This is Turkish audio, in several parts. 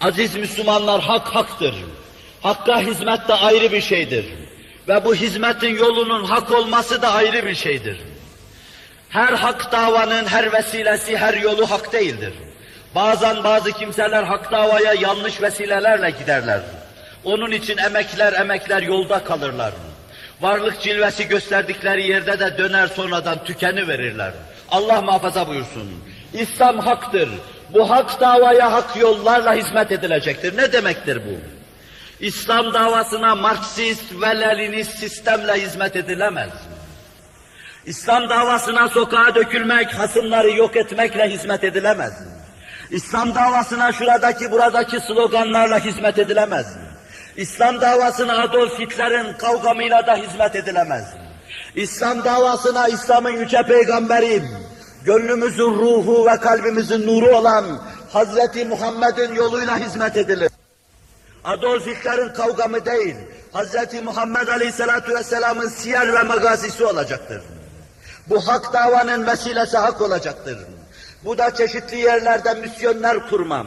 Aziz Müslümanlar hak haktır. Hakka hizmet de ayrı bir şeydir. Ve bu hizmetin yolunun hak olması da ayrı bir şeydir. Her hak davanın her vesilesi, her yolu hak değildir. Bazen bazı kimseler hak davaya yanlış vesilelerle giderler. Onun için emekler emekler yolda kalırlar. Varlık cilvesi gösterdikleri yerde de döner sonradan tükeni verirler. Allah muhafaza buyursun. İslam haktır. Bu hak davaya hak yollarla hizmet edilecektir. Ne demektir bu? İslam davasına Marksist ve Leninist sistemle hizmet edilemez. İslam davasına sokağa dökülmek, hasımları yok etmekle hizmet edilemez. İslam davasına şuradaki buradaki sloganlarla hizmet edilemez. İslam davasına Adolf Hitler'in kavgamıyla da hizmet edilemez. İslam davasına İslam'ın yüce peygamberi, gönlümüzün ruhu ve kalbimizin nuru olan Hazreti Muhammed'in yoluyla hizmet edilir. Adolf Hitler'in kavgamı değil, Hazreti Muhammed Aleyhisselatü Vesselam'ın siyer ve magazisi olacaktır. Bu hak davanın vesilesi hak olacaktır. Bu da çeşitli yerlerde misyonlar kurmam.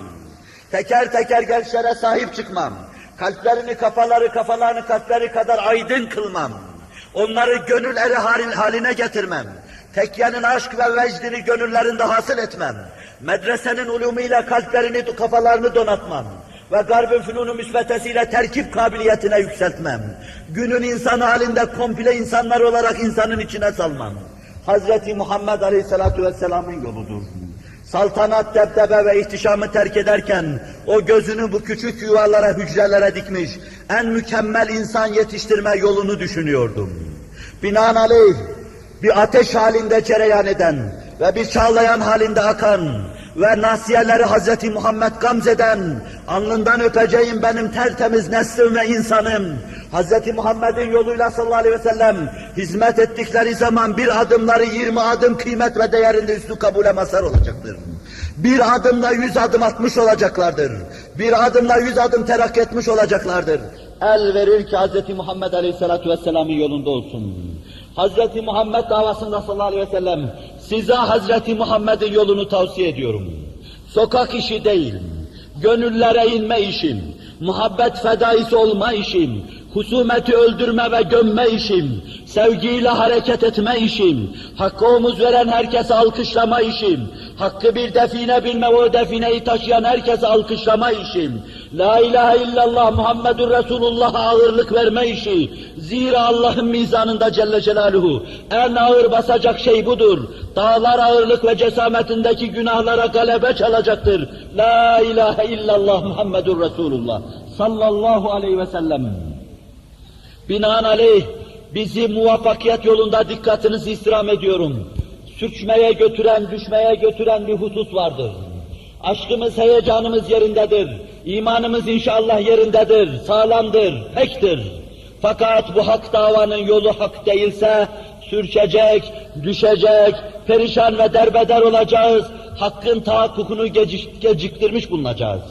Teker teker gençlere sahip çıkmam. Kalplerini kafaları kafalarını kalpleri kadar aydın kılmam. Onları gönül eri halin- haline getirmem. Tekyenin aşk ve vecdini gönüllerinde hasıl etmem. Medresenin ulumuyla kalplerini, kafalarını donatmam. Ve garbın fünunu müsvedesiyle terkip kabiliyetine yükseltmem. Günün insan halinde komple insanlar olarak insanın içine salmam. Hazreti Muhammed Aleyhisselatü Vesselam'ın yoludur. Saltanat, debdebe ve ihtişamı terk ederken o gözünü bu küçük yuvalara, hücrelere dikmiş en mükemmel insan yetiştirme yolunu düşünüyordum. Binaenaleyh bir ateş halinde cereyan eden ve bir çağlayan halinde akan ve nasiyeleri Hazreti Muhammed gamzeden, alnından öpeceğim benim tertemiz neslim ve insanım, Hazreti Muhammed'in yoluyla sallallahu aleyhi ve sellem hizmet ettikleri zaman bir adımları 20 adım kıymet ve değerinde üstü kabule mazhar olacaktır. Bir adımla yüz adım atmış olacaklardır. Bir adımla yüz adım terakki etmiş olacaklardır. El verir ki Hz. Muhammed Aleyhisselatü Vesselam'ın yolunda olsun. Hz. Muhammed davasında sallallahu aleyhi ve sellem size Hz. Muhammed'in yolunu tavsiye ediyorum. Sokak işi değil, gönüllere inme işim, muhabbet fedaisi olma işim, husumeti öldürme ve gömme işim, sevgiyle hareket etme işim, hakkı omuz veren herkese alkışlama işim, hakkı bir define bilme o defineyi taşıyan herkese alkışlama işim, La ilahe illallah Muhammedur Resulullah'a ağırlık verme işi, zira Allah'ın mizanında Celle Celaluhu en ağır basacak şey budur. Dağlar ağırlık ve cesametindeki günahlara galebe çalacaktır. La ilahe illallah Muhammedur Resulullah sallallahu aleyhi ve sellem. Binaenaleyh bizi muvaffakiyet yolunda dikkatinizi istirham ediyorum. Sürçmeye götüren, düşmeye götüren bir husus vardır. Aşkımız, heyecanımız yerindedir. İmanımız inşallah yerindedir, sağlamdır, pektir. Fakat bu hak davanın yolu hak değilse, sürçecek, düşecek, perişan ve derbeder olacağız. Hakkın tahakkukunu geciktirmiş bulunacağız.